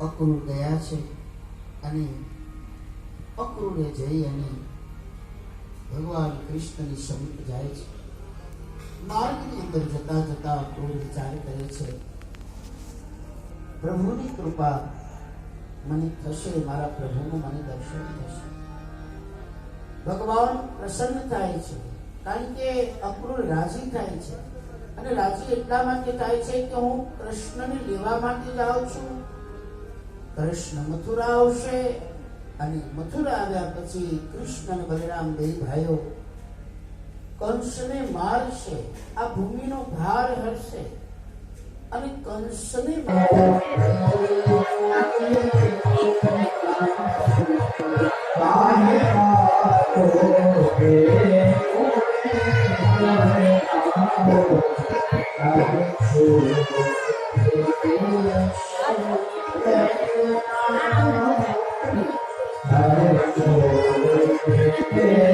અક્રૂર ગયા છે અને અક્રૂરે જઈ અને ભગવાન કૃષ્ણની સમીપ જાય છે. માર્ગની અંદર જતા જતા અક્રૂર વિચાર કરે છે. પ્રભુની કૃપા મને થશે, મારા પ્રભુનું મને દર્શન થશે. ભગવાન પ્રસન્ન થાય છે, કારણ કે અક્રૂર રાજી થાય છે. અને રાજી એટલા માટે થાય છે કે હું કૃષ્ણને લેવા માટે જાઉં છું. કૃષ્ણ મથુરા આવશે અને મથુરા આવ્યા પછી કૃષ્ણ અને બલરામ બે ભાઈઓ કંસને મારશે, આ ભૂમિનો ભાર હરશે. અને કંસને Hare